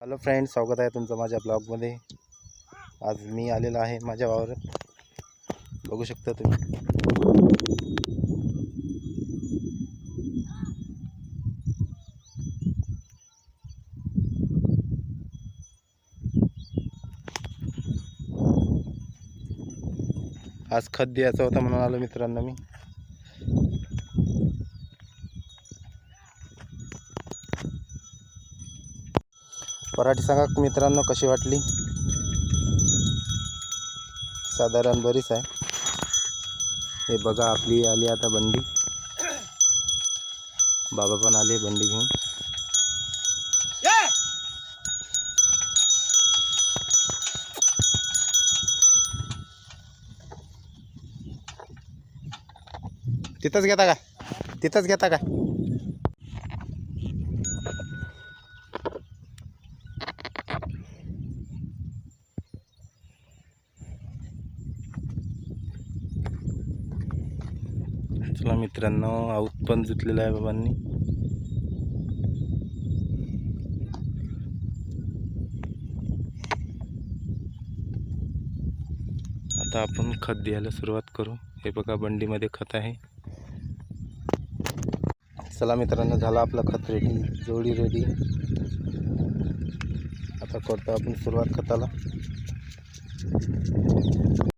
Hello friend स्वागत आहे तुमचं माझ्या ब्लॉगमध्ये. आज मी आलेलो आहे माझ्या वावरात. बघू शकता तुम्ही. आज खत द्यायचं होतं म्हणून आलो मित्रांनो मी. पराठी सांगा मित्रांनो कशी वाटली? साधारण बरीच आहे. हे बघा आपली आली आता बंडी. बाबा पण आले बंडी घेऊन. तिथंच घेता का? तिथंच घेता का? चला मित्रांनो आऊत पण जुतलेला आहे बाबांनी. आता आपण खत द्यायला सुरुवात करू. हे बघा बंडीमध्ये खत आहे. चला मित्रांनो झाला आपला खत रेडी जोडी रेडी आता करतो आपण सुरुवात खताला.